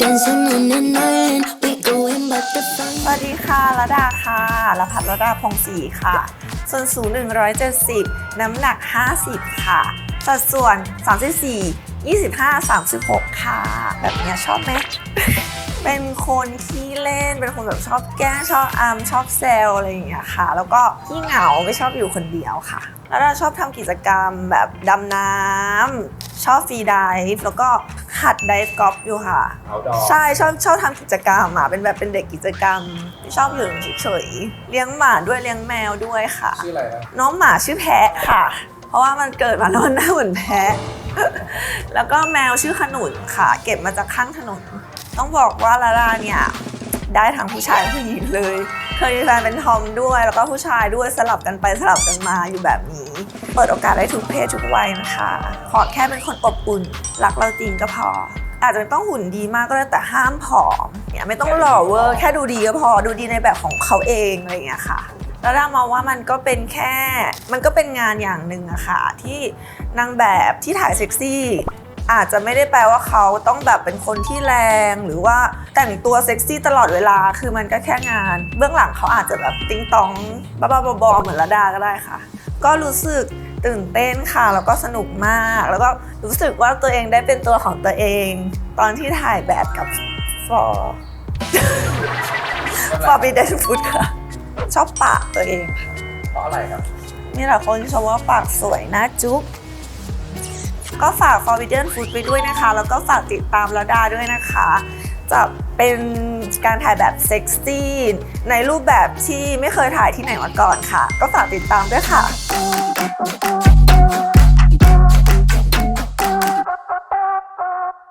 dancing on and on. We going but the fun. สวัสดีค่ะระดาค่ะรพัดระดาพงศรีค่ะ ส่วนสูง 170 น้ำหนัก 50 ค่ะ สัดส่วน 34 25 36 ค่ะ แบบเนี้ยชอบไหม เป็นคนขี้เล่น เป็นคนแบบชอบแกล้งชอบอามชอบแซวอะไรอย่างเงี้ยค่ะ แล้วก็ขี้เหงาไม่ชอบอยู่คนเดียวค่ะ แล้วเราชอบทำกิจกรรมแบบดำน้ำชอบฟรีไดฟ์แล้วก็หัดไดฟ์กอล์ฟอยู่ค่ะเอาดอใช่ชอบชอบทำกิจกรรมอะเป็นแบบเป็นเด็กกิจกรรมไม่ชอบอยู่เฉยๆเลี้ยงหมาด้วยเลี้ยงแมวด้วยค่ะ ชื่ออะไรนะน้องหมาชื่อแพะค่ะ เพราะว่ามันเกิดมาแล้วมันหน้าเหมือนแพะ แล้วก็แมวชื่อขนุนค่ะ เก็บมาจากข้างถนน ต้องบอกว่าลาลาเนี่ยได้ทั้งผู้ชายผู้หญิงเลย เคยมีแฟนเป็นทอมด้วย แล้วก็ผู้ชายด้วยสลับกันไปสลับกันมาอยู่แบบนี้ เปิดโอกาสได้ทุกเพศทุกวัยนะคะ ขอแค่เป็นคนอบอุ่น รักเราจริงก็พอ อาจจะต้องหุ่นดีมากก็ได้แต่ห้ามผอมเนี่ยไม่ต้องหล่อเวอร์แค่ดูดีก็พอดูดีในแบบของเขาเองอะไรอย่างเงี้ยค่ะ แล้วเรามอว่ามันก็เป็นแค่ มันก็เป็นงานอย่างหนึ่งอะค่ะ ที่นางแบบที่ถ่ายเซ็กซี่อาจจะไม่ได้แปลว่าเขาต้องแบบเป็นคนที่แรงหรือว่าแต่งตัวเซ็กซี่ตลอดเวลาคือมันก็แค่งาน เบื้องหลังเขาอาจจะแบบติ้งตองบ้าๆบอๆเหมือนระดาก็ได้ค่ะ ก็รู้สึกตื่นเต้นค่ะแล้วก็สนุกมาก แล้วก็รู้สึกว่าตัวเองได้เป็นตัวของตัวเอง ตอนที่ถ่ายแบบกับฟอร์ฟอร์บีเดนฟุตค่ะ ชอบปากตัวเองเพราะอะไรครับนี่แหละคนชมว่าปากสวยนะจุ๊บก็ฝาก Forbidden Food ไปด้วยนะคะ แล้วก็ฝากติดตามแล้วดาด้วยนะคะ จะเป็นการถ่ายแบบเซ็กซี่ในรูปแบบที่ไม่เคยถ่ายที่ไหนมาก่อนค่ะ ก็ฝากติดตามด้วยค่ะ